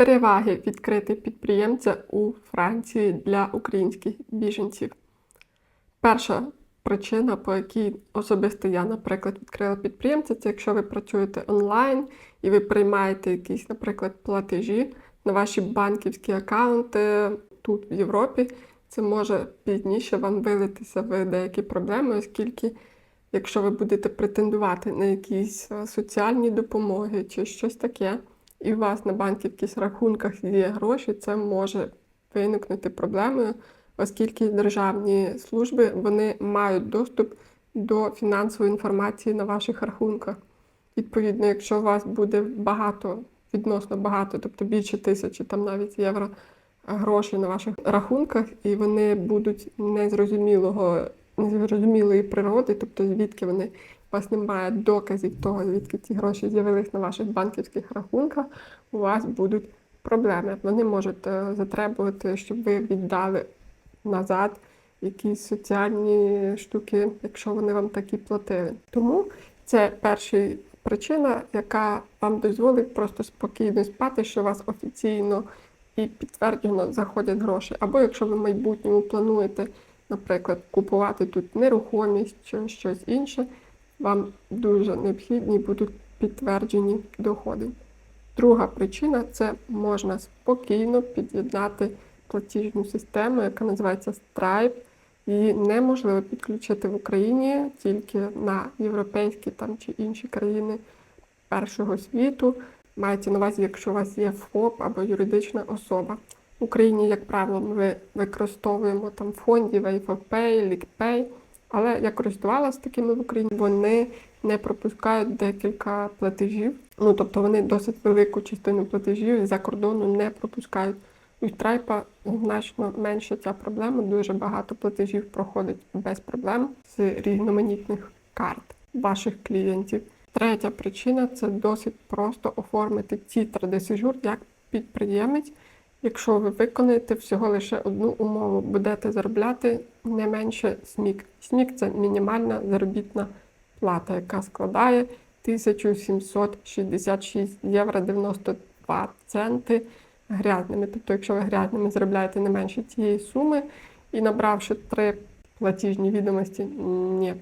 Переваги відкрити підприємця у Франції для українських біженців. Перша причина, по якій особисто я, наприклад, відкрила підприємця, це якщо ви працюєте онлайн і ви приймаєте якісь, наприклад, платежі на ваші банківські акаунти тут в Європі, це може пізніше вам вилитися в деякі проблеми, оскільки якщо ви будете претендувати на якісь е, соціальні допомоги чи щось таке, і у вас на банківських рахунках є гроші, це може виникнути проблемою, оскільки державні служби вони мають доступ до фінансової інформації на ваших рахунках. Відповідно, якщо у вас буде багато, відносно багато, тобто більше тисячі, там навіть євро грошей на ваших рахунках, і вони будуть незрозумілого, незрозумілої природи, тобто звідки вони у вас немає доказів того, звідки ці гроші з'явились на ваших банківських рахунках, у вас будуть проблеми. Вони можуть е, затребувати, щоб ви віддали назад якісь соціальні штуки, якщо вони вам такі платили. Тому це перша причина, яка вам дозволить просто спокійно спати, що у вас офіційно і підтверджено заходять гроші. Або якщо ви в майбутньому плануєте, наприклад, купувати тут нерухомість чи щось інше, вам дуже необхідні будуть підтверджені доходи. Друга причина це можна спокійно під'єднати платіжну систему, яка називається Stripe. Її неможливо підключити в Україні тільки на європейські там чи інші країни першого світу. Мається на увазі, якщо у вас є ФОП або юридична особа. В Україні, як правило, ми використовуємо там фондів Pay, LickPay, але я користувалася такими в Україні, вони не пропускають декілька платежів. Ну тобто вони досить велику частину платежів за кордону не пропускають. У Stripe значно менше ця проблема. Дуже багато платежів проходить без проблем з різноманітних карт ваших клієнтів. Третя причина це досить просто оформити ці традисижур як підприємець. Якщо ви виконаєте всього лише одну умову, будете заробляти не менше СМІК. СМІК це мінімальна заробітна плата, яка складає 1766 євро 92 центи грязними. Тобто, якщо ви грязними заробляєте не менше цієї суми і набравши три платіжні відомості, ні,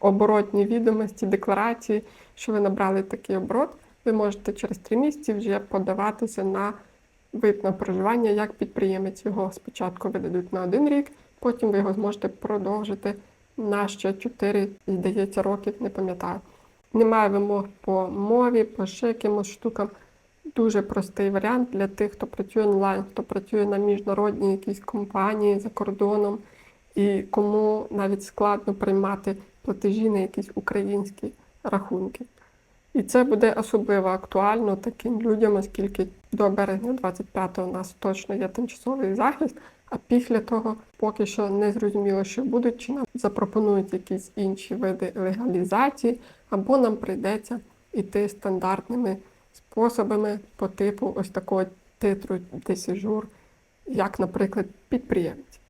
оборотні відомості, декларації, що ви набрали такий оборот, ви можете через три місяці вже подаватися на вид на проживання як підприємець. Його спочатку видадуть на один рік, потім ви його зможете продовжити на ще 4, здається, років, не пам'ятаю. Немає вимог по мові, по ще якимось штукам. Дуже простий варіант для тих, хто працює онлайн, хто працює на міжнародній якійсь компанії за кордоном, і кому навіть складно приймати платежі на якісь українські рахунки. І це буде особливо актуально таким людям, оскільки до березня 25-го у нас точно є тимчасовий захист, а після того поки що не зрозуміло, що будуть, чи нам запропонують якісь інші види легалізації, або нам прийдеться йти стандартними способами по типу ось такого титру десіжур, як, наприклад, підприємець.